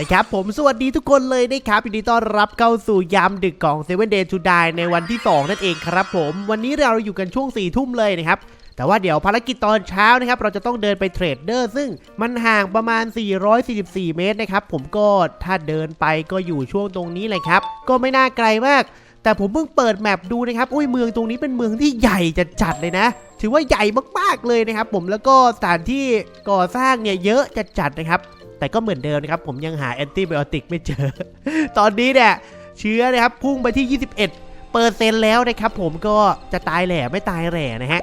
ละครับ ผมสวัสดีทุกคนเลยนะครับยินดีต้อนรับเข้าสู่ยามดึกของ Seven Day to Die ในวันที่ 2 นั่นเองครับผม วันนี้เราอยู่กันช่วง4ี่ทุ่มเลยนะครับ แต่ว่าเดี๋ยวภารกิจตอนเช้านะครับ เราจะต้องเดินไปเทรดเดอร์ ซึ่งมันห่างประมาณ 444 เมตรนะครับ ผมก็ถ้าเดินไปก็อยู่ช่วงตรงนี้เลยครับ ก็ไม่น่าไกลมาก แต่ผมเพิ่งเปิดแมปดูนะครับ อุ้ยเมืองตรงนี้เป็นเมืองที่ใหญ่จัดจัดเลยนะถือว่าใหญ่มากๆเลยนะครับ ผมแล้วก็สถานที่ก่อสร้างเนี่ยเยอะจัดจัดๆนะครับ แต่ก็เหมือนเดิมนะครับ ผมยังหาแอนติไบโอติกไม่เจอ ตอนนี้เนี่ยเชื้อนะครับพุ่งไปที่ 21เปอร์เซ็นต์แล้วนะครับ ผมก็จะตายแหล่ไม่ตายแหล่นะฮะ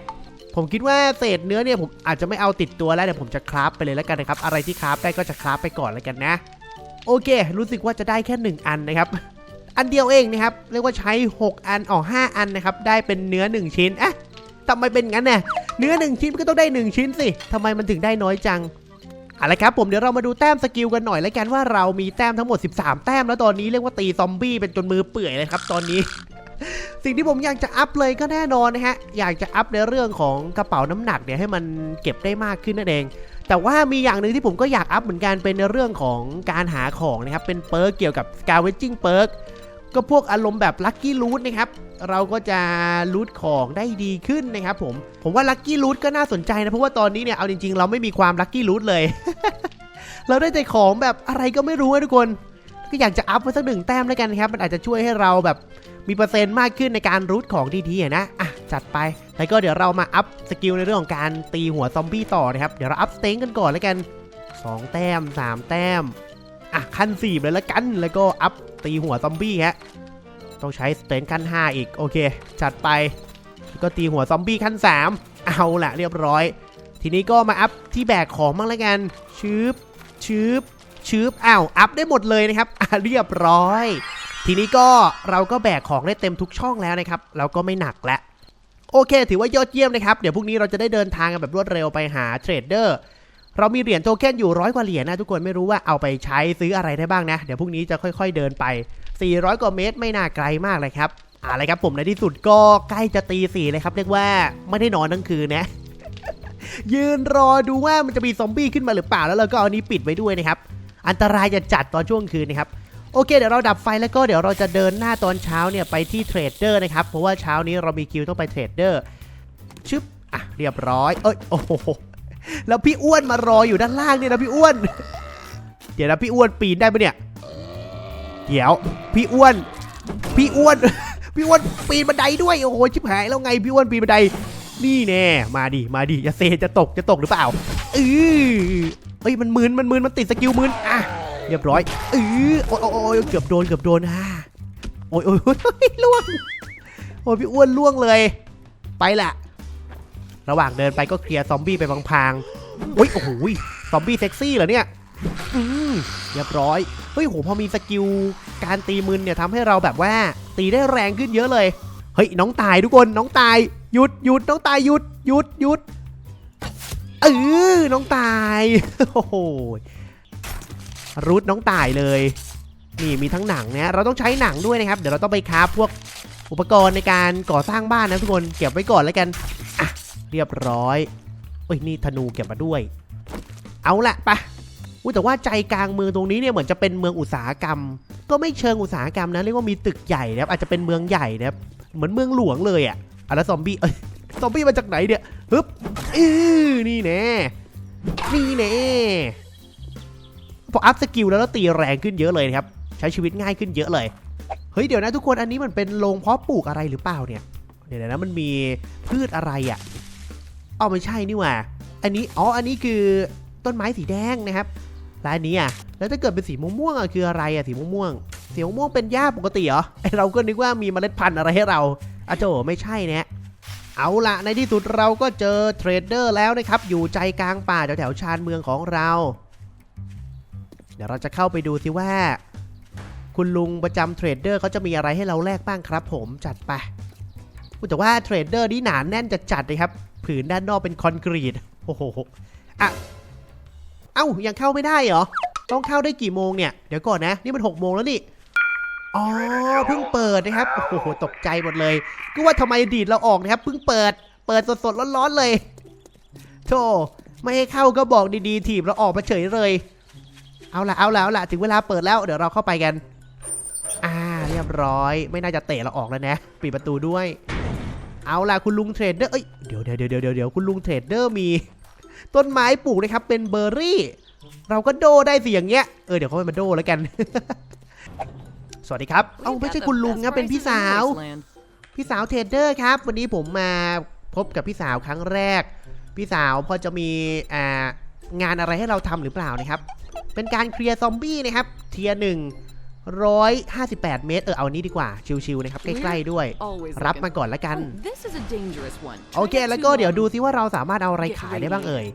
ผมคิดว่าเศษเนื้อเนี่ยผมอาจจะไม่เอาติดตัวแล้วเดี๋ยวผมจะคราฟไปเลยแล้วกันนะครับ อะไรที่คราฟได้ก็จะคราฟไปก่อนแล้วกันนะ โอเค รู้สึกว่าจะได้แค่ 1 อันนะครับ อันเดียวเองนะครับ เรียกว่าใช้ 6 อันออก5อันนะครับ ได้เป็นเนื้อ 1 ชิ้นอะทำไมเป็นงั้นเนี่ยเนื้อ 1 ชิ้นก็ต้องได้ 1 ชิ้นสิทำไมมันถึงได้น้อยจัง เอาละครับผมเดี๋ยวเรามาดูแต้มสกิลกันหน่อยแล้วกันว่าเรามีแต้มทั้งหมด 13 แต้มแล้วตอนนี้เรียกว่าตีซอมบี้เป็นจนมือเปื่อยเลยครับตอนนี้ สิ่งที่ผมอยากจะอัพเลยก็แน่นอนนะฮะอยากจะอัพในเรื่องของกระเป๋าน้ำหนักเนี่ยให้มันเก็บได้มากขึ้นนั่นเอง แต่ว่ามีอย่างหนึ่งที่ผมก็อยากอัพเหมือนกันเป็นในเรื่องของการหาของนะครับเป็นเปิร์กเกี่ยวกับ scavenging perk ก็ ก็พวกอารมณ์แบบ lucky loot นะครับเราก็จะลูทของได้ดีขึ้นนะครับผม ผมว่า lucky loot ก็น่าสนใจนะ เพราะว่าตอนนี้เนี่ยเอาจริงๆ เราไม่มีความ lucky loot เลย เราได้แต่ของแบบอะไรก็ไม่รู้อะทุกคน ก็อยากจะอัพไว้สักหนึ่งแต้มแล้วกันครับ มันอาจจะช่วยให้เราแบบมีเปอร์เซ็นต์มากขึ้นในการรูทของดีๆนะอะจัดไป แล้วก็เดี๋ยวเรามาอัพสกิลในเรื่องของการตีหัวซอมบี้ต่อนะครับ เดี๋ยวเราอัพสเต็งกันก่อนแล้วกัน 2 แต้ม 3 แต้ม อะขั้น4เลยและกัน แล้วก็อัพ ตีหัวซอมบี้ฮะต้องใช้สเตนขั้น 5 อีก โอเค จัดไป ก็ตีหัวซอมบี้ขั้น 3 เอาละเรียบร้อย ทีนี้ก็มาอัพที่แบกของบ้างแล้วกันชืบชืบชืบอ้าวอัพได้หมดเลยนะครับเรียบร้อย ทีนี้ก็เราก็แบกของได้เต็มทุกช่องแล้วนะครับ เราก็ไม่หนักแล้วโอเค ถือว่ายอดเยี่ยมนะครับ เดี๋ยวพรุ่งนี้เราจะได้เดินทางกันแบบรวดเร็วไปหาเทรดเดอร์ เรามีเหรียญโทเค็นอยู่ร้อยกว่าเหรียญนะทุกคนไม่รู้ว่าเอาไปใช้ซื้ออะไรได้บ้างนะ เดี๋ยวพรุ่งนี้จะค่อย ๆเดินไป 400 กว่าเมตรไม่น่าไกลมากเลยครับอะไรครับผมในที่สุดก็ใกล้จะตีสี่เลยครับเรียกว่าไม่ได้นอนทั้งคืนนะยืนรอดูว่ามันจะมีซอมบี้ขึ้นมาหรือเปล่าแล้วเราก็เอานี้ปิดไว้ด้วยนะครับ อันตรายจะจัดตอนช่วงคืนนะครับ โอเค เดี๋ยวเราดับไฟแล้วก็เดี๋ยวเราจะเดินหน้าตอนเช้าเนี่ยไปที่เทรดเดอร์นะครับ เพราะว่าเช้านี้เรามีคิวต้องไปเทรดเดอร์ชึบอะเรียบร้อย เอ้ยโอ้โห แล้วพี่อ้วนมารออยู่ด้านล่างเนี่ยนะพี่อ้วน เดี๋ยวนะพี่อ้วนปีนได้ปะเนี่ย เดี๋ยว พี่อ้วน พี่อ้วน พี่อ้วนปีนบันไดด้วย โอ้โหชิบหายแล้วไงพี่อ้วนปีนบันได นี่แน่ มาดิ มาดิจะเซจะตกจะตกหรือเปล่าเออเอ้ยมันมืนมันมืนมันติดสกิลมืนอะเรียบร้อยเออโอ้ยโอ้ยเกือบโดนเกือบโดนอะโอ้ยโอ้ยโอ้ยล่วงโอ้ยพี่อ้วนล่วงเลย ไปละ ระหว่างเดินไปก็เคลียร์ซอมบี้ไปพางๆอุ้ยโอ้โหซอมบี้เซ็กซี่เหรอเนี่ยอืมเรียบร้อย เฮ้ยโหพอมีสกิลการตีมืนเนี่ยทำให้เราแบบว่าตีได้แรงขึ้นเยอะเลย เฮ้ยน้องตายทุกคนน้องตายหยุดหยุดน้องตายหยุดหยุดหยุดเออน้องตายโอ้โหรูทน้องตายเลย นี่มีทั้งหนังนะเราต้องใช้หนังด้วยนะครับ เดี๋ยวเราต้องไปคราฟพวกอุปกรณ์ในการก่อสร้างบ้านนะทุกคนเก็บไว้ก่อนแล้วกันอะ เรียบร้อยเอ้ยนี่ธนูเก็บมาด้วย เอาละไปอุ้ยแต่ว่าใจกลางเมืองตรงนี้เนี่ยเหมือนจะเป็นเมืองอุตสาหกรรม ก็ไม่เชิงอุตสาหกรรมนะเรียกว่ามีตึกใหญ่นะครับอาจจะเป็นเมืองใหญ่นะครับเหมือนเมืองหลวงเลยอะอะแล้วซอมบี้เอ้ยซอมบี้มาจากไหนเนี่ยฮึบอือนี่แน่นี่แน่พออัพสกิลแล้วตีแรงขึ้นเยอะเลยครับ ใช้ชีวิตง่ายขึ้นเยอะเลย เฮ้ยเดี๋ยวนะทุกคนอันนี้มันเป็นโรงเพาะปลูกอะไรหรือเปล่าเนี่ย เดี๋ยวนะมันมีพืชอะไรอะ อ้าวไม่ใช่นี่หว่า อันนี้ อ๋อ อันนี้คือต้นไม้สีแดงนะครับ แล้วอันนี้อะ แล้วถ้าเกิดเป็นสีม่วงๆอะคืออะไรอะสีม่วงๆ สีม่วงเป็นหญ้าปกติเหรอเราก็นึกว่ามีเมล็ดพันธุ์อะไรให้เราอะโจไม่ใช่นะเอาละในที่สุดเราก็เจอเทรดเดอร์แล้วนะครับ อยู่ใจกลางป่าแถวๆชานเมืองของเรา เดี๋ยวเราจะเข้าไปดูสิว่า คุณลุงประจำเทรดเดอร์เขาจะมีอะไรให้เราแลกบ้างครับ ผมจัดไปแต่ว่าเทรดเดอร์นี่หนาแน่นจะจัดเลยครับ ผืนด้านนอกเป็นคอนกรีต โอ้โหอะเอ้า ยังเข้าไม่ได้เหรอ ต้องเข้าได้กี่โมงเนี่ย เดี๋ยวก่อนนะ นี่มัน6โมงแล้วนี่ อ๋อ เพิ่งเปิดนะครับ โอ้โห ตกใจหมดเลย ก็ว่าทำไมดีดเราออกนะครับ เพิ่งเปิด เปิดสดๆร้อนๆเลยโธ่ไม่ให้เข้าก็บอกดีๆ ถีบเราออกมาเฉยเลย เอาละเอาละเอาละถึงเวลาเปิดแล้ว เดี๋ยวเราเข้าไปกัน อ่า เรียบร้อย ไม่น่าจะเตะเราออกแล้วนะ ปิดประตูด้วย เอาล่ะคุณลุงเทรดเดอร์เอ้ยเดี๋ยวเดี๋ยวเดี๋ยวเดี๋ยวเดี๋ยวคุณลุงเทรดเดอร์มี ต้นไม้ปลูกนะครับเป็นเบอร์รี่ เราก็โดได้สิอย่างเงี้ยเออเดี๋ยวเขาไปมาโดแล้วกัน สวัสดีครับเอ้าไม่ใช่คุณลุงครับเป็นพี่สาว พี่สาวเทรดเดอร์ครับ วันนี้ผมมาพบกับพี่สาวครั้งแรก พี่สาวพอจะมีอ่างานอะไรให้เราทำหรือเปล่านะครับ เป็นการเคลียร์ซอมบี้นะครับ เทียร์หนึ่ง ร้อยห้าสิบแปดเมตร เออ เอาอันนี้ดีกว่า ชิวๆนะครับ ใกล้ ๆ ด้วย รับมาก่อนละกัน โอเค แล้วก็เดี๋ยวดูซิว่าเราสามารถเอาอะไรขายได้บ้างเอ่ย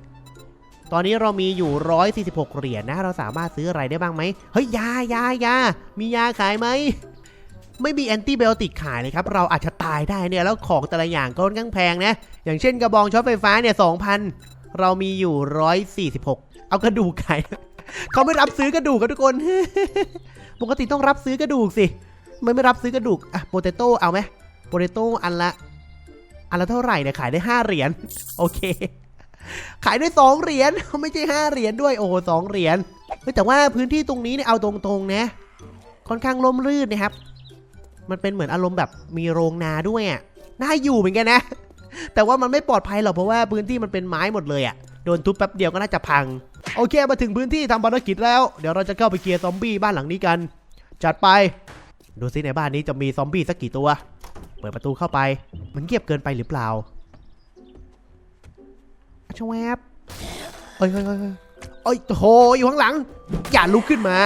ตอนนี้เรามีอยู่ 146 เหรียญนะ เราสามารถซื้ออะไรได้บ้างไหม เฮ้ย ยายายามียาขายไหม ไม่มีแอนติไบโอติกขายเลยครับ เราอาจจะตายได้เนี่ย แล้วของแต่ละอย่างก็ค่อนข้างแพงนะ อย่างเช่นกระบองช็อตไฟฟ้าเนี่ย2,000 เรามีอยู่ 146 เอากระดูกขาย เขาไม่รับซื้อกระดูกกันทุกคน ปกติต้องรับซื้อกระดูกสิไม่ไม่รับซื้อกระดูกอะโปเตโต้เอาไหมโปเตโต้อันละ อันละเท่าไหร่เนี่ยขายได้5เหรียญโอเค ขายได้2เหรียญไม่ใช่5เหรียญด้วยโอ้สองเหรียญแต่ว่าพื้นที่ตรงนี้เนี่ยเอาตรงๆนะ ค่อนข้างร่มรื่นนะครับ มันเป็นเหมือนอารมณ์แบบมีโรงนาด้วยอะน่าอยู่เหมือนกันนะ แต่ว่ามันไม่ปลอดภัยหรอกเพราะว่าพื้นที่มันเป็นไม้หมดเลยอะโดนทุบแป๊บเดียวก็น่าจะพัง โอเคมาถึงพื้นที่ทำภารกิจแล้ว เดี๋ยวเราจะเข้าไปเคลียร์ซอมบี้บ้านหลังนี้กัน จัดไป ดูซิในบ้านนี้จะมีซอมบี้สักกี่ตัว เปิดประตูเข้าไป มันเงียบเกินไปหรือเปล่าชวบเอ้ยเฮ้ยเฮ้ยเฮ้ยเอ้ยโหอยู่ข้างหลัง อย่าลุกขึ้นมา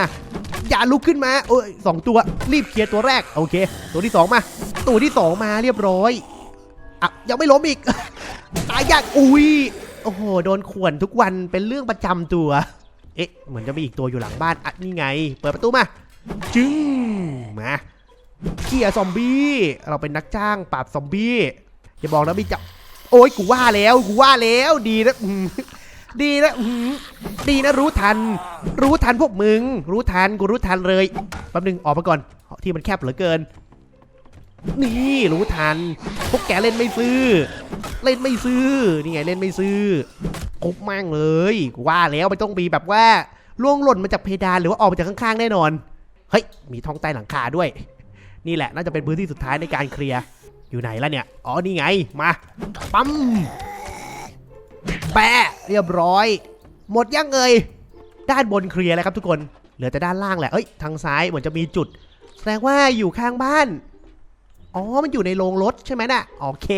อย่าลุกขึ้นมา เอ้ยสองตัว รีบเคลียร์ตัวแรก โอเค ตัวที่สองมา ตัวที่สองมาเรียบร้อย อะ ยังไม่ล้มอีก ตายยาก อุ้ย โอ้โห โดนข่วนทุกวันเป็นเรื่องประจำตัว เอ๊ะ เหมือนจะมีอีกตัวอยู่หลังบ้านอะนี่ไง เปิดประตูมา จึ้งมาเคลียซอมบี้ เราเป็นนักจ้างปราบซอมบี้ อย่าบอกนะมีจับ โอ้ยกูว่าแล้ว กูว่าแล้ว ดีนะดีนะดีนะรู้ทัน รู้ทันพวกมึง รู้ทัน กูรู้ทันเลย แป๊บนึงออกมาก่อน ที่มันแคบเหลือเกิน นี่รู้ทัน พวกแกเล่นไม่ซื้อ เล่นไม่ซื้อ นี่ไงเล่นไม่ซื้อกุ๊บมั่งเลย ว่าแล้วไม่ต้องมีแบบว่าล่วงหล่นมาจากเพดานหรือว่าออกมาจากข้างๆแน่นอน เฮ้ย มีท้องใต้หลังคาด้วย นี่แหละน่าจะเป็นพื้นที่สุดท้ายในการเคลียร์อยู่ไหนล่ะเนี่ย อ๋อ นี่ไง มา ปั๊ม แปะ เรียบร้อย หมดยังเอ่ย ด้านบนเคลียร์แล้วครับทุกคน เหลือแต่ด้านล่างแหละ เอ้ย ทางซ้ายเหมือนจะมีจุด แสดงว่าอยู่ข้างบ้าน อ๋อ มันอยู่ในโรงรถใช่ไหมน่ะ โอเค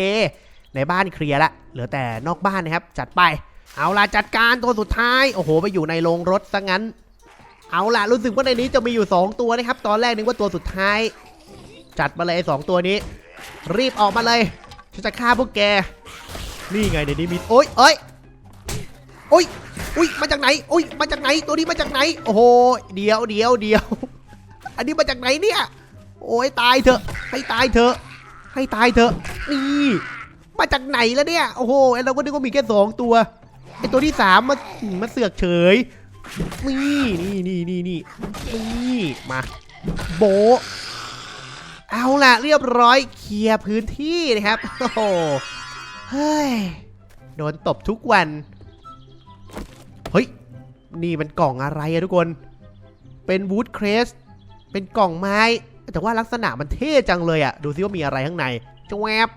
ในบ้านเคลียร์ละ เหลือแต่นอกบ้านนะครับ จัดไป เอาล่ะจัดการตัวสุดท้าย โอ้โห ไปอยู่ในโรงรถซะงั้น เอาล่ะ รู้สึกว่าในนี้จะมีอยู่ 2 ตัวนะครับ ตอนแรกนึกว่าตัวสุดท้าย จัดมาเลยสองตัวนี้ รีบออกมาเลย ฉันจะฆ่าพวกแก นี่ไงในนี้มี โอ๊ยเอ้ย โอ๊ยอุ้ยมาจากไหนอุ้ยมาจากไหน ตัวนี้มาจากไหน โอ้โห เดี๋ยวเดี๋ยวเดี๋ยว อันนี้มาจากไหนเนี่ย โอ้ยตายเถอะ ให้ตายเถอะ ให้ตายเถอะ นี่ มาจากไหนแล้วเนี่ย โอ้โหไอเราก็นึกว่ามีแค่สองตัวไอตัวที่สามมามาเสือกเฉย นี่นี่นี่นี่นี่นี่มา โบ เอาล่ะ เรียบร้อยเคลียร์พื้นที่นะครับ โอ้โห เฮ้ย โดนตบทุกวัน เฮ้ย นี่มันกล่องอะไรอะทุกคน เป็นวูดเครส เป็นกล่องไม้ แต่ว่าลักษณะมันเท่จังเลยอะดูซิว่ามีอะไรข้างในจะแวบ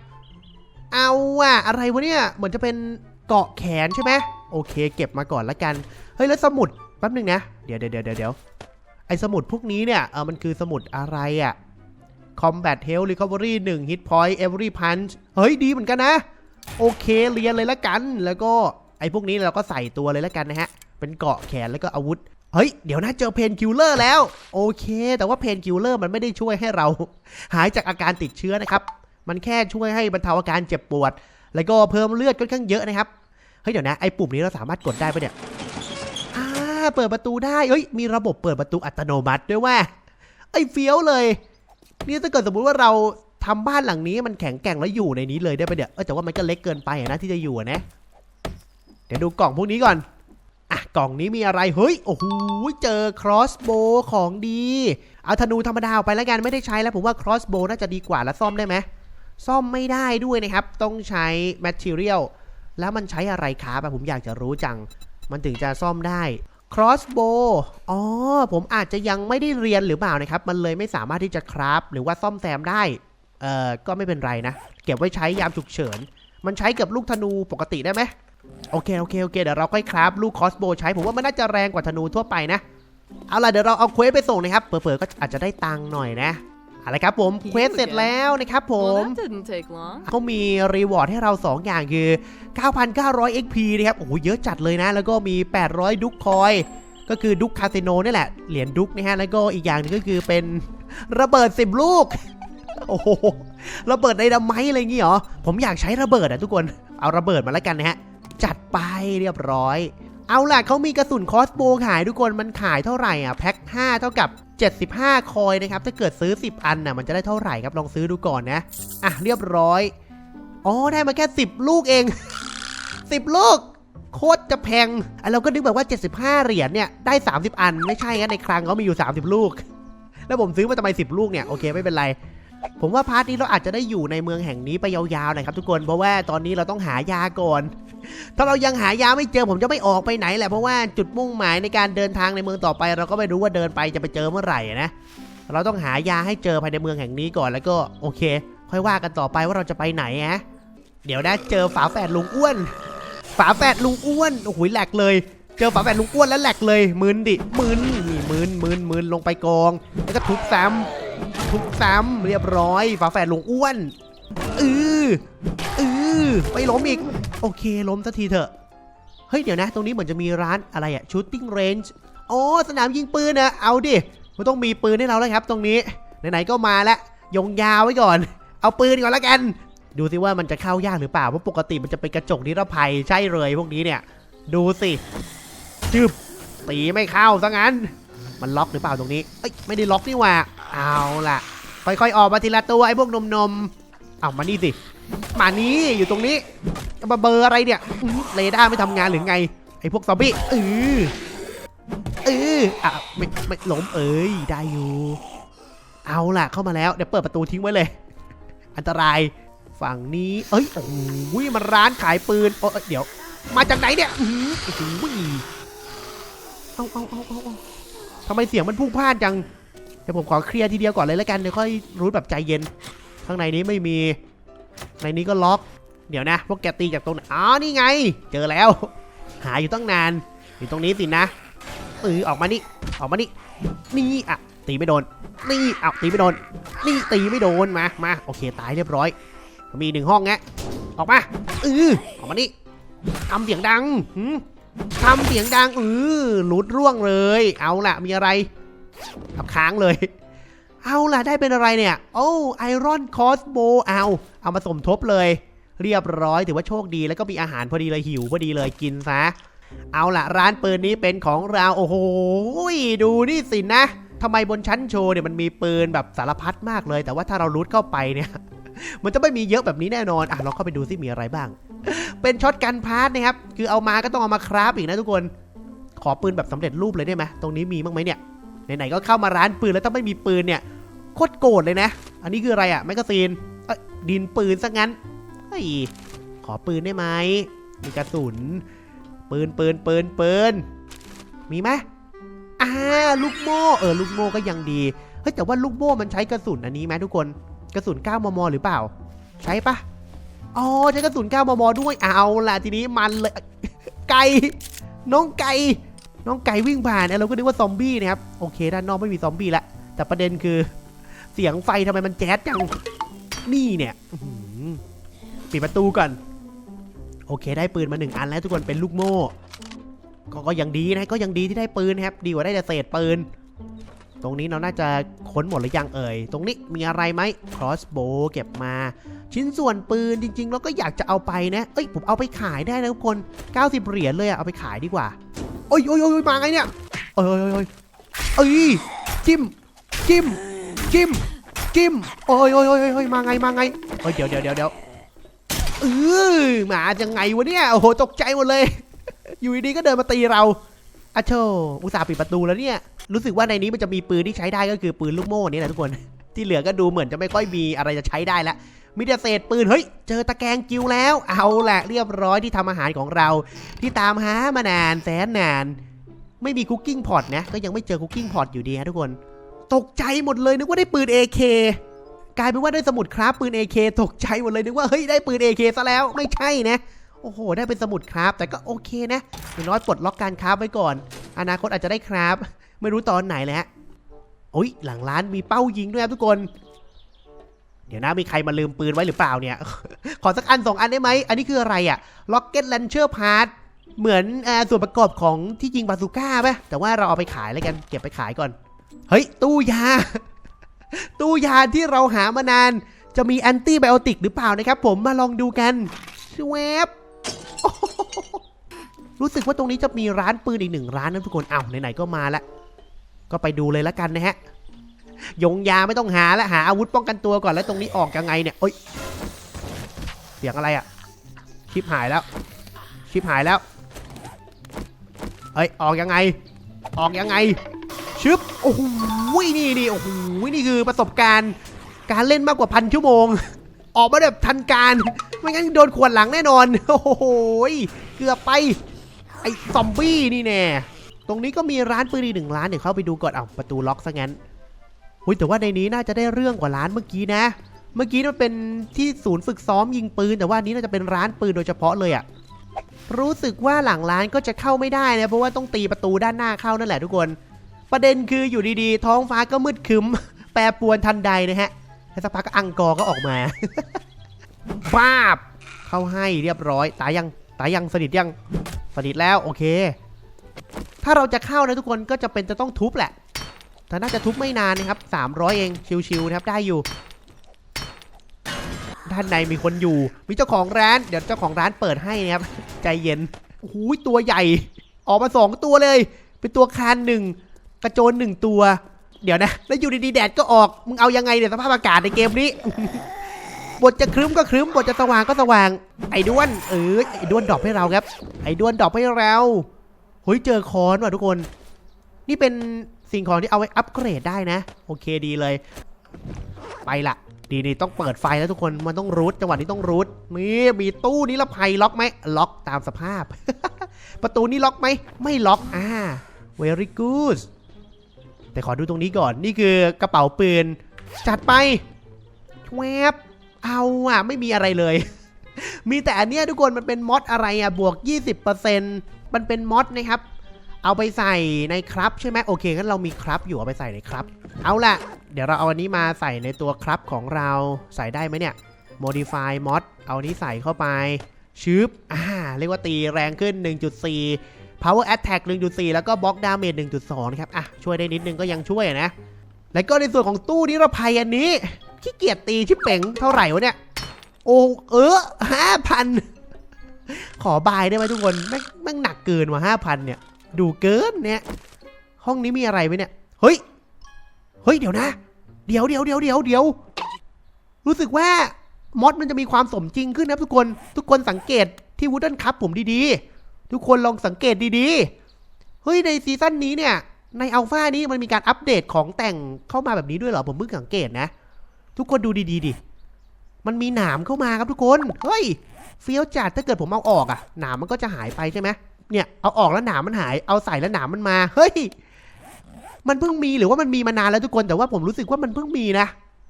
เอาอะอะไรวะเนี่ย เหมือนจะเป็นเกาะแขนใช่ไหมโอเค เก็บมาก่อนละกัน เฮ้ยแล้วสมุดแป๊บนึงนะ เดี๋ยวเดี๋ยวเดี๋ยวเดี๋ยวไอสมุดพวกนี้เนี่ย เออมันคือสมุดอะไรอะ Combat Health Recovery 1 Hit Point Every Punch เฮ้ยดีเหมือนกันนะ โอเคเรียนเลยละกัน แล้วก็ไอพวกนี้เราก็ใส่ตัวเลยละกันนะฮะ เป็นเกาะแขนแล้วก็อาวุธ เฮ้ย เดี๋ยวนะเจอเพนคิลเลอร์แล้ว โอเค แต่ว่าเพนคิลเลอร์มันไม่ได้ช่วยให้เรา หายจากอาการติดเชื้อนะครับ มันแค่ช่วยให้บรรเทาอาการเจ็บปวด แล้วก็เพิ่มเลือดค่อนข้างเยอะนะครับ เฮ้ย เดี๋ยวนะ ไอ้ปุ่มนี้เราสามารถกดได้ปะเนี่ยอ่าเปิดประตูได้ เฮ้ย มีระบบเปิดประตูอัตโนมัติด้วยว่า ไอ้เฟี้ยวเลย นี่ถ้าเกิดสมมุติว่าเราทำบ้านหลังนี้มันแข็งแกร่งแล้วอยู่ในนี้เลยได้ปะเนี่ย เออแต่ว่ามันก็เล็กเกินไปนะที่จะอยู่นะ เดี๋ยวดูกล่องพวกนี้ก่อน อะกล่องนี้มีอะไร เฮ้ย โอ้โห เจอครอสโบของดี เอาธนูธรรมดาออกไปแล้วกันไม่ได้ใช้แล้ว ผมว่าครอสโบน่าจะดีกว่าแล้วซ่อมได้ไหม ซ่อมไม่ได้ด้วยนะครับ ต้องใช้ material แล้วมันใช้อะไรครับผมอยากจะรู้จัง มันถึงจะซ่อมได้ crossbow อ๋อ ผมอาจจะยังไม่ได้เรียนหรือเปล่านะครับ มันเลยไม่สามารถที่จะคราฟหรือว่าซ่อมแซมได้ เอ่อ ก็ไม่เป็นไรนะ เก็บไว้ใช้ยามฉุกเฉิน มันใช้กับลูกธนูปกติได้ไหม โอเคโอเคโอเคเดี๋ยวเราค่อยคราฟลูก crossbow ใช้ผมว่ามันน่าจะแรงกว่าธนูทั่วไปนะเอาล่ะเดี๋ยวเราเอาเควสไปส่งนะครับเผื่อๆก็อาจจะได้ตังค์หน่อยนะเอาละครับผมเควสเสร็จแล้วนะครับผม Well, that didn't take long. เขามีรีวอร์ดให้เรา 2 อย่างคือ 9,900 XP นะครับโอ้โหเยอะจัดเลยนะ แล้วก็มี 800 ดุกคอย ก็คือดุกคาสิโนนี่แหละ เหรียญดุกนะฮะแล้วก็อีกอย่างหนึงก็คือเป็นระเบิด 10 ลูก โอ้โหระเบิดในดำไม้อะไรอย่างงี้เหรอผมอยากใช้ระเบิดอะทุกคนเอาระเบิดมาแล้วกันนะฮะ จัดไปเรียบร้อย เอาล่ะเขามีกระสุนคอสโบขายทุกคนมันขายเท่าไหร่อะแพ็ค5เท่ากับ75 คอยนะครับ ถ้าเกิดซื้อ 10 อันน่ะมันจะได้เท่าไหร่ครับ ลองซื้อดูก่อนนะ อะ เรียบร้อย อ๋อ ได้มาแค่ 10 ลูกเอง 10 ลูก โคตรจะแพงไอ้เราก็นึกแบบว่า 75 เหรียญเนี่ย ได้ 30 อัน ไม่ใช่ครับในคลังเขามีอยู่ 30 ลูก แล้วผมซื้อมาทำไม 10 ลูกเนี่ย โอเค ไม่เป็นไร ผมว่าพาร์ทนี้เราอาจจะได้อยู่ในเมืองแห่งนี้ไปยาวๆหน่อยครับทุกคน เพราะว่าตอนนี้เราต้องหายาก่อน ถ้าเรายังหายาไม่เจอผมจะไม่ออกไปไหนแหละเพราะว่าจุดมุ่งหมายในการเดินทางในเมืองต่อไป เราก็ไม่รู้ว่าเดินไปจะไปเจอเมื่อไหร่นะ เราต้องหายาให้เจอภายในเมืองแห่งนี้ก่อนแล้วก็โอเค ค่อยว่ากันต่อไปว่าเราจะไปไหนฮะเดี๋ยวนะเจอฝาแฝดลุงอ้วน ฝาแฝดลุงอ้วนโอ้โหแหลกเลยเจอฝาแฝดลุงอ้วนแล้วแหลกเลยมึนดิมึนนี่มึนมึนมึนลงไปกอง แล้วก็ทุบซ้ำ ทุบซ้ำเรียบร้อย ฝาแฝดลุงอ้วนเออเออไม่ล้มอีก โอเค ล้มสักทีเถอะ เฮ้ย เดี๋ยวนะ ตรงนี้เหมือนจะมีร้านอะไรอะ shooting range อ๋อ สนามยิงปืนนะเอาดิ มันต้องมีปืนให้เราแล้วครับ ตรงนี้ ไหนๆ ก็มาแล้วยงยาวไว้ก่อน เอาปืนก่อนแล้วกัน ดูสิว่ามันจะเข้ายากหรือเปล่า เพราะปกติมันจะเป็นกระจกนิรภัย ใช่เลยพวกนี้เนี่ย ดูสิจึบตีไม่เข้าซะงั้น มันล็อกหรือเปล่าตรงนี้ เอ้ย ไม่ได้ล็อกนี่หว่า เอาล่ะ ค่อยๆ ออกมาทีละตัวไอ้พวกนมนมเอามานี่สิ มานี่อยู่ตรงนี้มาเบอร์อะไรเนี่ยเรดาร์ไม่ทำงานหรือไง ไอ้พวกซอมบี้เออเอออะไม่ไม่ล้มเอ้ยได้อยู่ เอาล่ะเข้ามาแล้วเดี๋ยวเปิดประตูทิ้งไว้เลย อันตรายฝั่งนี้ เอ้ยโอ้โหมันร้านขายปืนโอ้เดี๋ยว มาจากไหนเนี่ยอืออโอ้โหเอาเอาเอาเอาทำไมเสียงมันพุ่งพลานจัง ดี๋ยวผมขอเคลียร์ทีเดียวก่อนเลยแล้วกันเดี๋ยวค่อยรู้แบบใจเย็น ข้างในนี้ไม่มี ในนี้ก็ล็อก เดี๋ยวนะพวกแกตีจากตรงไหนอ๋อนี่ไง เจอแล้ว หาอยู่ตั้งนาน อยู่ตรงนี้สินะเออออกมานี่ออกมานี่นี่อะตีไม่โดน นี่อะตีไม่โดน นี่ตีไม่โดน มา มา โอเค ตายเรียบร้อย มีหนึ่งห้องแงะออกมาเออออกมานี่ทำเสียงดังหืมทำเสียงดังเออหลุดร่วงเลย เอาล่ะ มีอะไร ทับค้างเลย เอาล่ะได้เป็นอะไรเนี่ย โอ้ไอรอนคอสโบเอา เอามาสมทบเลย เรียบร้อยถือว่าโชคดีแล้วก็มีอาหารพอดีเลยหิวพอดีเลยกินซะ เอาล่ะ ร้านปืนนี้เป็นของเราโอ้โหดูนี่สินะทำไมบนชั้นโชว์เนี่ยมันมีปืนแบบสารพัดมากเลย แต่ว่าถ้าเรารูดเข้าไปเนี่ย มันจะไม่มีเยอะแบบนี้แน่นอนอะเราเข้าไปดูซิมีอะไรบ้าง เป็นช็อตกันพาร์ทนะครับ คือเอามาก็ต้องเอามาคราฟอีกนะทุกคน ขอปืนแบบสำเร็จรูปเลยได้ไหมตรงนี้มีบ้างไหมเนี่ย ไหนๆก็เข้ามาร้านปืนแล้วถ้าไม่มีปืนเนี่ยโคตรโกรธเลยนะ อันนี้คืออะไรอะแมกกาซีนเอ้ยดินปืนซะงั้นเฮ้ยขอปืนได้ไหมมีกระสุน ปืนปืนปืนปืนมีไหมอ่าลูกโม่เออลูกโม่ก็ยังดีเฮ้ยแต่ว่าลูกโม่มันใช้กระสุนอันนี้ไหมทุกคนกระสุน 9 มม หรือเปล่า ใช้ปะอ๋อใช้กระสุน 9 มม ด้วยเอาล่ะทีนี้มันเลยไก่น้องไก่ น้องไก่วิ่งผ่านเราก็นึกว่าซอมบี้นะครับโอเคด้านนอกไม่มีซอมบี้ละแต่ประเด็นคือเสียงไฟทำไมมันแจ๊ดจังนี่เนี่ยปิดประตูก่อนโอเค ได้ปืนมาหนึ่งอันแล้วทุกคนเป็นลูกโม่ก็ยังดีนะก็ยังดีที่ได้ปืนนะครับ ดีกว่าได้แต่เศษปืน ตรงนี้เราน่าจะค้นหมดหรือยังเอ่ย ตรงนี้มีอะไรไหม crossbow เก็บมา ชิ้นส่วนปืนจริง ๆ เราก็อยากจะเอาไปนะ เอ้ยผมเอาไปขายได้นะทุกคน 90 เหรียญเลยอะเอาไปขายดีกว่า โอ้ยโอ้ยโอ้ยมาไงเนี่ยเอ้ยเอ้ยเอ้ยเอ้ยจิ้มจิ้มจิ้มจิ้มโอ้ยโอ้ยโอ้ยโอ้ยมาไงมาไงเฮ้ยเดี๋ยวเดี๋ยวเดี๋ยวเดี๋ยวเออมาจังไงวะเนี่ยโอ้โหตกใจหมดเลย อยู่ดีๆก็เดินมาตีเรา อะโชอุตส่าห์ปิดประตูแล้วเนี่ย รู้สึกว่าในนี้มันจะมีปืนที่ใช้ได้ก็คือปืนลูกโม่นี่แหละทุกคน ที่เหลือก็ดูเหมือนจะไม่ค่อยมีอะไรจะใช้ได้ละมีแต่เศษปืน เฮ้ย เจอตะแกรงกิวแล้ว เอาแหละเรียบร้อยที่ทำอาหารของเรา ที่ตามหามานานแสนนานไไม่มีคุกกิ้งพอตนะ ก็ยังไม่เจอคุกกิ้งพอตอยู่ดีฮะทุกคน ตกใจหมดเลยนึกว่าได้ปืน AK กลายเป็นว่าได้สมุดคราฟปืน AK ตกใจหมดเลยนึกว่าเฮ้ยได้ปืน AK ซะแล้วไม่ใช่นะ โอ้โห ได้เป็นสมุดคราฟแต่ก็โอเคนะอย่างน้อยปลดล็อกการคราฟไว้ก่อน อนาคตอาจจะได้คราฟไม่รู้ตอนไหนแหละโอ้ยหลังร้านมีเป้ายิงด้วยครับทุกคน เดี๋ยวนะมีใครมาลืมปืนไว้หรือเปล่าเนี่ย ขอสักอันสองอันได้ไหม อันนี้คืออะไรอะ Rocket Launcher Part เหมือนอส่วนประกอบของที่ยิงบาซูก้าป่ะแต่ว่าเราเอาไปขายแล้วกัน เก็บไปขายก่อน เฮ้ย ตู้ยา ตู้ยาที่เราหามานาน จะมีแอนตี้ไบโอติกหรือเปล่านะครับผมมาลองดูกันชวบโอ้โห รู้สึกว่าตรงนี้จะมีร้านปืนอีกหนึ่งร้านนะทุกคนเอ้าไหนๆก็มาละก็ไปดูเลยละกันนะฮะยงยาไม่ต้องหาแล้วหาอาวุธป้องกันตัวก่อนแล้วตรงนี้ออกยังไงเนี่ยโอ้ยเสียงอะไรอะชิปหายแล้ว ชิปหายแล้วเอ้ยออกยังไง ออกยังไงชึบโอ้โหนี่นี่โอ้โหนี่คือประสบการณ์การเล่นมากกว่าพันชั่วโมง ออกมาแบบทันการ ไม่งั้นโดนขวนหลังแน่นอน โอ้โหเกือบไป ไอ้ซอมบี้นี่แน่ ตรงนี้ก็มีร้านปืนอีกหนึ่งร้านเดี๋ยวเข้าไปดูก่อนอ้าประตูล็อกซะงั้นอุ้ยแต่ว่าในนี้น่าจะได้เรื่องกว่าร้านเมื่อกี้นะ เมื่อกี้มันเป็นที่ศูนย์ฝึกซ้อมยิงปืน แต่ว่านนี้น่าจะเป็นร้านปืนโดยเฉพาะเลยอะรู้สึกว่าหลังร้านก็จะเข้าไม่ได้นะเพราะว่าต้องตีประตูด้านหน้าเข้านั่นแหละทุกคน ประเด็นคืออยู่ดีๆ ท้องฟ้าก็มืดครึ้ม แปรปรวนทันใดนะฮะ แล้วสักพักก็อังกอร์ก็ออกมาฟาบเข้าให้เรียบร้อย ตายยัง ตายยังสนิทยัง สนิทแล้วโอเค ถ้าเราจะเข้านะทุกคนก็จะเป็นจะต้องทุบแหละ แต่น่าจะทุบไม่นานนะครับ 300 เองชิวๆนะครับได้อยู่ ด้านในมีคนอยู่ มีเจ้าของร้าน เดี๋ยวเจ้าของร้านเปิดให้นะครับ ใจเย็นโอ้โหตัวใหญ่ ออกมาสองตัวเลย เป็นตัวคานหนึ่งกระโจนหนึ่งตัว เดี๋ยวนะ แล้วอยู่ดีๆแดดก็ออก มึงเอายังไงเนี่ยสภาพอากาศในเกมนี้ บทจะครึ้มก็ครึ้ม บทจะสว่างก็สว่าง ไอ้ด้วน เออ ไอ้ด้วนดรอปให้เราครับ ไอ้ด้วนดรอปให้เราเฮ้ยเจอคอนว่ะทุกคน นี่เป็นสิ่งของที่เอาไว้อัปเกรดได้นะ โอเคดีเลย ไปละดีนี่ต้องเปิดไฟแล้วทุกคน มันต้องรูทจังหวะนี้ต้องรูทมีมีตู้นิรภัยล็อกไหมล็อกตามสภาพ ประตูนี้ล็อกไหม ไม่ล็อก อ่า very good แต่ขอดูตรงนี้ก่อนนี่คือกระเป๋าปืน จัดไปแวบเอาอะไม่มีอะไรเลย มีแต่อันเนี้ยทุกคนมันเป็นมอดอะไรอะบวก 20%มันเป็นมอดนะครับ เอาไปใส่ในครับใช่ไหมโอเคงั้นเรามีครับอยู่เอาไปใส่ในครับ เอาล่ะ เดี๋ยวเราเอาอันนี้มาใส่ในตัวครับของเราใส่ได้ไหมเนี่ย modify mod เอาอันนี้ใส่เข้าไปชึบอ่าเรียกว่าตีแรงขึ้น 1.4 power attack 1.4 แล้วก็ block damage 1.2 นะครับ อะ ช่วยได้นิดนึงก็ยังช่วยนะ แล้วก็ในส่วนของตู้นิรภัยอันนี้ขี้เกียจตีชิปเป่งเท่าไหร่วะเนี่ย โอ้เออห้าพันขอบายได้ไหมทุกคนแม่งแม่งหนักเกินว่ะห้าพันเนี่ย ดูเกินเนี่ย ห้องนี้มีอะไรไหมเนี่ย เฮ้ย เฮ้ย เดี๋ยวนะ เดี๋ยวเดี๋ยวเดี๋ยวเดี๋ยวเดี๋ยว รู้สึกว่ามอดมันจะมีความสมจริงขึ้นนะครับทุกคน ทุกคนสังเกตที่วูดเดิลคัพผมดีๆ ทุกคนลองสังเกตดีๆ เฮ้ยในซีซั่นนี้เนี่ย ในอัลฟานี้มันมีการอัปเดตของแต่งเข้ามาแบบนี้ด้วยเหรอ ผมเพิ่งสังเกตนะ ทุกคนดูดีๆดิ มันมีหนามเข้ามาครับทุกคน เฮ้ยเฟี้ยวจัดถ้าเกิดผมเอาออกอะหนามมันก็จะหายไปใช่ไหมเนี่ยเอาออกแล้วหนามมันหาย เอาใส่แล้วหนามมันมา เฮ้ย มันเพิ่งมีหรือว่ามันมีมานานแล้วทุกคน แต่ว่าผมรู้สึกว่ามันเพิ่งมีนะ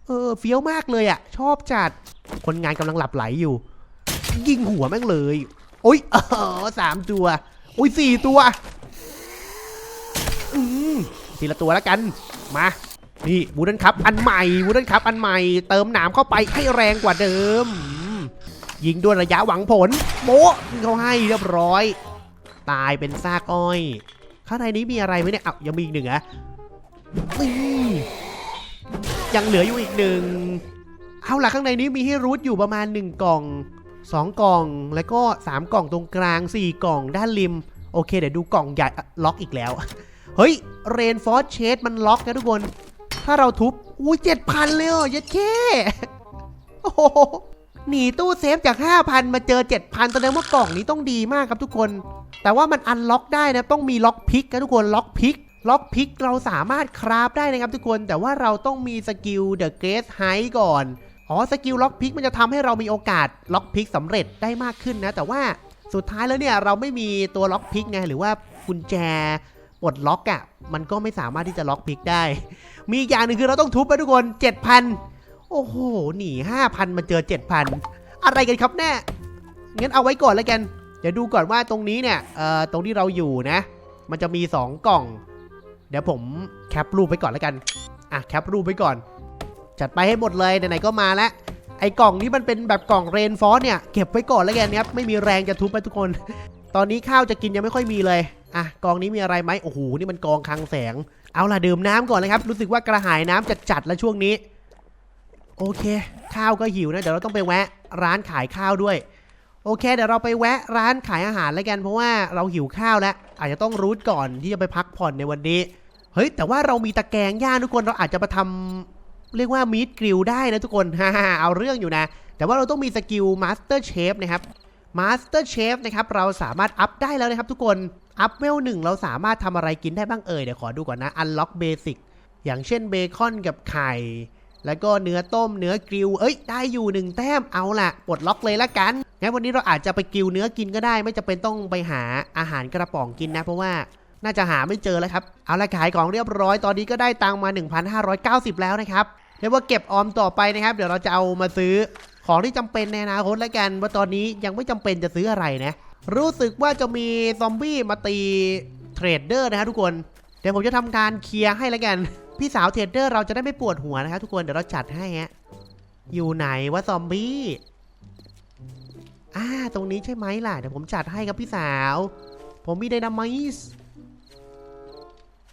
เออเฟี้ยวมากเลยอะชอบจัด คนงานกำลังหลับไหลอยู่ ยิงหัวแม่งเลย อุ้ยเออสามตัวโอ้ยสี่ตัวอืมทีละตัวแล้วกัน มา นี่วูดเดิลคัพอันใหม่วูดเดิลคัพอันใหม่ เติมหนามเข้าไปให้แรงกว่าเดิม ยิงด้วยระยะหวังผลโบ๊ะเขาให้เรียบร้อย ตายเป็นซากอ้อย ข้างในนี้มีอะไรไหมเนี่ยอ้าวยังมีอีกหนึ่งอะนี่ยังเหลืออยู่อีกหนึ่ง เอาล่ะข้างในนี้มีให้รูทอยู่ประมาณ1กล่อง 2 กล่องแล้วก็ 3 กล่องตรงกลาง 4 กล่องด้านริม โอเค เดี๋ยวดูกล่องใหญ่ล็อกอีกแล้ว เฮ้ยเรนฟอร์เชสมันล็อกนะทุกคน ถ้าเราทุบ อุ้ยเจ็ดพันเลยเหรอยัดแค่โอ้โหหนีตู้เซฟจาก 5,000 มาเจอ 7,000แสดงว่ากล่องนี้ต้องดีมากครับทุกคน แต่ว่ามันอันล็อกได้นะ ต้องมีล็อกพิกนะทุกคน ล็อกพิก ล็อกพิกเราสามารถคราฟได้นะครับทุกคน แต่ว่าเราต้องมีสกิล The Grace High ก่อน อ๋อสกิลล็อกพิกมันจะทำให้เรามีโอกาสล็อกพิกสำเร็จได้มากขึ้นนะ แต่ว่าสุดท้ายแล้วเนี่ยเราไม่มีตัวล็อกพิกไงหรือว่ากุญแจปลดล็อกอะ่ะมันก็ไม่สามารถที่จะล็อกพิกได้ มีอีกอย่างหนึ่งคือเราต้องทุบไปทุกคน 7,000 โอ้โห หนี 5,000 มาเจอ 7,000 อะไรกันครับแน่งั้นเอาไว้ก่อนแล้วกัน เดี๋ยวดูก่อนว่าตรงนี้เนี่ยเอ่อตรงที่เราอยู่นะ มันจะมี 2 กล่อง เดี๋ยวผมแคปรูปไปก่อนแล้วกัน อะแคปรูปไปก่อน จัดไปให้หมดเลยไหนๆก็มาแล้วไอ้กล่องที่มันเป็นแบบกล่องเรนฟอสเนี่ยเก็บไว้ก่อนแล้วกันครับไม่มีแรงจะทุบไปทุกคน ตอนนี้ข้าวจะกินยังไม่ค่อยมีเลยอะกองนี้มีอะไรไหมโอ้โหนี่มันกองคลังแสง เอาล่ะดื่มน้ำก่อนเลยครับ รู้สึกว่ากระหายน้ำจัดจัดๆแล้วช่วงนี้ โอเค ข้าวก็หิวนะเดี๋ยวเราต้องไปแวะร้านขายข้าวด้วย โอเค เดี๋ยวเราไปแวะร้านขายอาหารแล้วกันเพราะว่าเราหิวข้าวแล้ว อาจจะต้องรูทก่อนที่จะไปพักผ่อนในวันนี้เฮ้ยแต่ว่าเรามีตะแกรงย่างทุกคนเราอาจจะมาทำ เรียกว่ามีดกริลได้นะทุกคนฮ่าเอาเรื่องอยู่นะ แต่ว่าเราต้องมีสกิลมาสเตอร์เชฟนะครับมาสเตอร์เชฟนะครับเราสามารถอัพได้แล้วนะครับทุกคนอัพเวลหนึ่งเราสามารถทำอะไรกินได้บ้างเอ่ยเดี๋ยวขอดูก่อนนะอันล็อกเบสิกอย่างเช่นเบคอนกับไข่ แล้วก็เนื้อต้มเนื้อกริลเอ้ยได้อยู่หนึ่งแต้มเอาล่ะปลดล็อกเลยละกันงั้นวันนี้เราอาจจะไปกริลเนื้อกินก็ได้ ไม่จำเป็นต้องไปหาอาหารกระป๋องกินนะ เพราะว่าน่าจะหาไม่เจอแล้วครับ เอาละขายของเรียบร้อย ตอนนี้ก็ได้ตังค์มา 1,590 แล้วนะครับ เรียกว่าเก็บออมต่อไปนะครับ เดี๋ยวเราจะเอามาซื้อของที่จำเป็นในอนาคตแล้วกันว่าตอนนี้ยังไม่จำเป็นจะซื้ออะไรนะ รู้สึกว่าจะมีซอมบี้มาตีเทรดเดอร์นะฮะทุกคน เดี๋ยวผมจะทำการเคลียร์ให้แล้วกัน พี่สาวเทรดเดอร์เราจะได้ไม่ปวดหัวนะครับทุกคนเดี๋ยวเราจัดให้ฮะอยู่ไหนวะซอมบี้อ่าตรงนี้ใช่ไหมล่ะเดี๋ยวผมจัดให้ครับพี่สาว ผมมีไดนามิส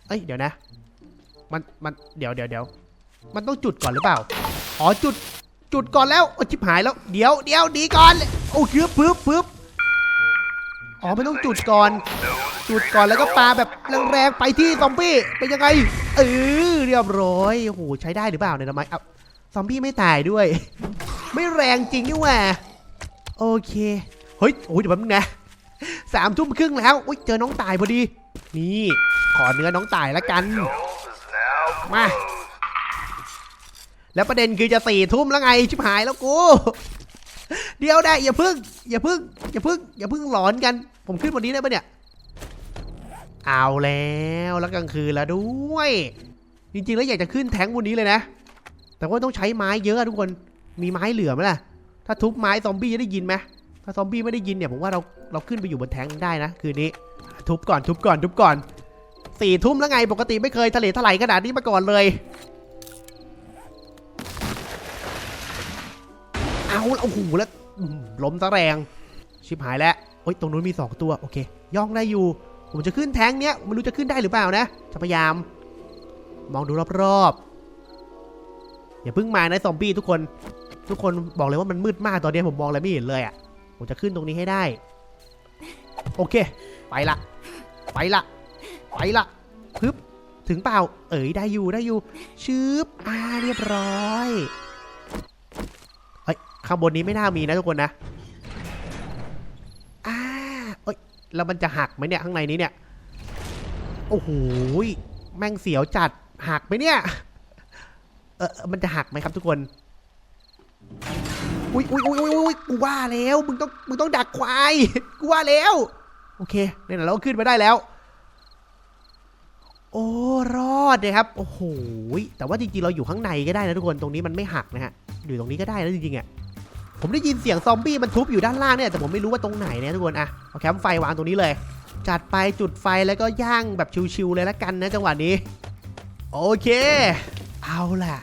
เอ้ยเดี๋ยวนะ มันมันเดี๋ยวเดี๋ยวเดี๋ยว มันต้องจุดก่อนหรือเปล่า อ๋อจุด จุดก่อนแล้วโอ้ชิบหายแล้ว เดี๋ยวเดี๋ยวดีก่อน โอ้คือปึ๊บปึ๊บอ๋อไม่ต้องจุดก่อน จุดก่อนแล้วก็ปาแบบแรงๆไปที่ซอมบี้ เป็นยังไง เออเรียบร้อย โอ้โหใช้ได้หรือเปล่าเนี่ยทำไมเอาซอมบี้ไม่ตายด้วย ไม่แรงจริงนี่หว่า โอเค เฮ้ย โอ้ยเดี๋ยวแป๊บนึงนะสามทุ่มครึ่งแล้วอุ้ยเจอน้องตายพอดี นี่ ขอเนื้อน้องตายละกัน มา แล้วประเด็นคือจะสี่ทุ่มแล้วไงชิบหายแล้วกู เดี๋ยวได้อย่าพึ่ง อย่าพึ่ง อย่าพึ่ง อย่าพึ่งหลอนกัน ผมขึ้นวันนี้ได้ปะเนี่ย เอาแล้วแล้วกลางคืนแล้วด้วย จริงๆแล้วอยากจะขึ้นแทงวันนี้เลยนะ แต่ว่าต้องใช้ไม้เยอะทุกคน มีไม้เหลือไหมล่ะ ถ้าทุบไม้ซอมบี้จะได้ยินไหมถ้าซอมบี้ไม่ได้ยินเนี่ยผมว่าเราเราขึ้นไปอยู่บนแทงได้นะคืนนี้ ทุบก่อนทุบก่อนทุบก่อนสี่ทุ่มแล้วไงปกติไม่เคยทะเลทลายขนาดนี้มาก่อนเลย เอาโอ้โหแล้วล้มซะแรง ชิบหายแล้วโอ้ยตรงนู้นมี 2 ตัว โอเค ย่องได้อยู่ ผมจะขึ้นแท้งเนี้ยไม่รู้จะขึ้นได้หรือเปล่านะจะพยายาม มองดูรอบๆอย่าเพิ่งมานะซอมบี้ทุกคน ทุกคนบอกเลยว่ามันมืดมากตอนนี้ผมมองอะไรไม่เห็นเลยอะ่ะผมจะขึ้นตรงนี้ให้ได้ โอเค ไปละ ไปละ ไปละพึบถึงเปล่า เอ๋ยได้อยู่ได้อยู่ชืบอ่าเรียบร้อย ข้างบนนี้ไม่น่ามีนะทุกคนนะอ่าเอ้ยแล้วมันจะหักไหมเนี่ยข้างในนี้เนี่ย โอ้โหแม่งเสียวจัดหักไหมเนี่ย เออมันจะหักไหมครับทุกคน อุ้ยอุ้ยอุ้ยอุ้ยอุ้ยกูว่าแล้ว มึงต้อง มึงต้องดักควาย กูว่าแล้ว โอเคเนี่ยเราขึ้นมาได้แล้ว โอ้ รอดเลยครับ โอ้โห แต่ว่าจริงๆ เราอยู่ข้างในก็ได้นะทุกคน ตรงนี้มันไม่หักนะฮะ อยู่ตรงนี้ก็ได้นะจริงๆอะ ผมได้ยินเสียงซอมบี้มันทุบอยู่ด้านล่างเนี่ยแต่ผมไม่รู้ว่าตรงไหนเนี่ยทุกคนอะเอาแคมป์ไฟวางตรงนี้เลย จัดไปจุดไฟแล้วก็ย่างแบบชิวๆเลยละกันนะจังหวะนี้ โอเค เอาล่ะ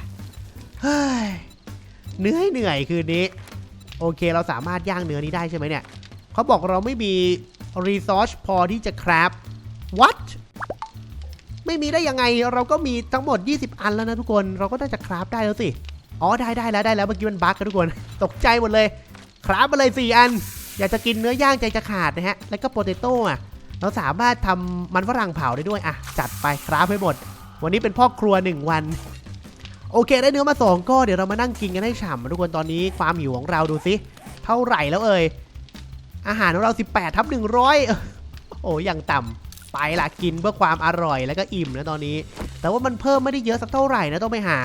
เฮ้ยเหนื่อยเหนื่อยคืนนี้ โอเคเราสามารถย่างเนื้อนี้ได้ใช่ไหมเนี่ยเขาบอกเราไม่มีรีซอสพอที่จะคราฟ what ไม่มีได้ยังไงเราก็มีทั้งหมด 20 อันแล้วนะทุกคน เราก็น่าจะคราฟได้แล้วสิ อ๋อได้ได้แล้วได้แล้วเมื่อกี้มันบั๊กกันทุกคน ตกใจหมดเลย คราฟมาเลย4อัน อยากจะกินเนื้อย่างใจจะขาดนะฮะ แล้วก็โปเตโต้อะเราสามารถทำมันฝรั่งเผาได้ด้วยอะจัดไปคราฟให้หมด วันนี้เป็นพ่อครัว 1 วัน โอเคได้เนื้อมาสองก็เดี๋ยวเรามานั่งกินกันให้ฉ่ำทุกคนตอนนี้ความหิวของเราดูสิเท่าไหร่แล้วเอ่ยอาหารของเรา 18ทับ100 โอ้ยอย่างต่ำไปละกินเพื่อความอร่อยแล้วก็อิ่มนะตอนนี้ แต่ว่ามันเพิ่มไม่ได้เยอะสักเท่าไหร่นะต้องไปหา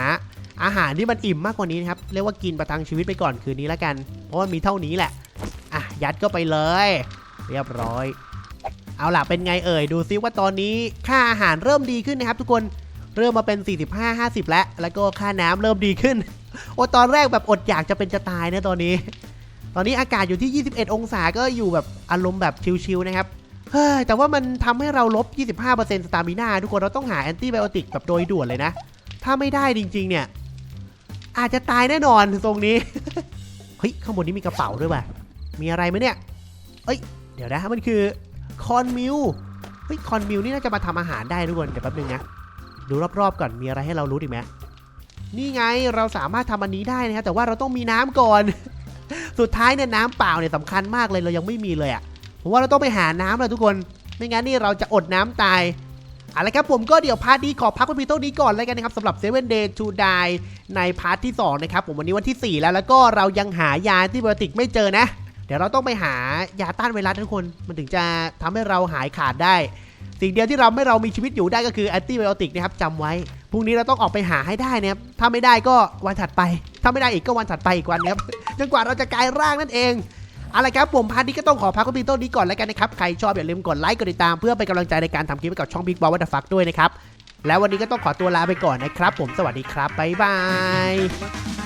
อาหารที่มันอิ่มมากกว่านี้นะครับ เรียกว่ากินประทังชีวิตไปก่อนคืนนี้แล้วกัน เพราะว่ามีเท่านี้แหละ อะ ยัดก็ไปเลย เรียบร้อย เอาล่ะ เป็นไงเอ่ย ดูซิว่าตอนนี้ค่าอาหารเริ่มดีขึ้นนะครับ ทุกคน เริ่มมาเป็น 45 50 แล้ว แล้วก็ค่าน้ำเริ่มดีขึ้น โอ้ตอนแรกแบบอดอยากจะเป็นจะตายนะตอนนี้ ตอนนี้อากาศอยู่ที่ 21 องศา ก็อยู่แบบอารมณ์แบบชิลๆนะครับเฮ้ยแต่ว่ามันทำให้เราลบ 25%สตามิน่าทุกคนเราต้องหาแอนตี้ไบโอติกแบบโดยด่วนเลยนะ ถ้าไม่ได้จริง ๆ เนี่ย อาจจะตายแน่นอนตรงนี้ เฮ้ย ข้างบนนี้มีกระเป๋าด้วยว่ะ มีอะไรไหมเนี่ย เอ้ย เดี๋ยวนะมันคือคอนมิลเฮ้ย คอนมิลนี่น่าจะมาทำอาหารได้ทุกคน เดี๋ยวแป๊บนึงนะ ดูรอบๆก่อน มีอะไรให้เรารู้อีกไหมนี่ไง เราสามารถทำอันนี้ได้นะครับแต่ว่าเราต้องมีน้ำก่อน สุดท้ายเนี่ยน้ำเปล่าเนี่ยสำคัญมากเลย เรายังไม่มีเลยอะ่ะผมว่าเราต้องไปหาน้ำแล้วทุกคน ไม่งั้นนี่เราจะอดน้ำตาย เอาละครับผมก็เดี๋ยวพาร์ทนี้ขอพักไว้เพียงเท่านี้ก่อนแล้วกันนะครับสำหรับ7 Day to Die ในพาร์ทที่ 2 นะครับ ผมวันนี้วันที่ 4 แล้วแล้วก็เรายังหายาที่ไบโอติกไม่เจอนะ เดี๋ยวเราต้องไปหายาต้านไวรัสทุกคน มันถึงจะทำให้เราหายขาดได้ สิ่งเดียวที่เราไม่เรามีชีวิตอยู่ได้ก็คือแอนตี้ไบโอติกนะครับจำไว้พรุ่งนี้เราต้องออกไปหาให้ได้นะครับถ้าไม่ได้ก็วันถัดไป ถ้าไม่ได้อีกก็วันถัดไปอีกวันนะครับจนกว่าเราจะกลายร่างนั่นเอง เอาละครับผมพาร์ทนี้ก็ต้องขอพักไว้เพียงเท่านี้ก่อนแล้วกันนะครับ ใครชอบอย่าลืมกดไลค์กดติดตามเพื่อเป็นกำลังใจในการทำคลิปให้กับช่อง Big Ball What the Fuck ด้วยนะครับ แล้ววันนี้ก็ต้องขอตัวลาไปก่อนนะครับ ผมสวัสดีครับบ๊ายบาย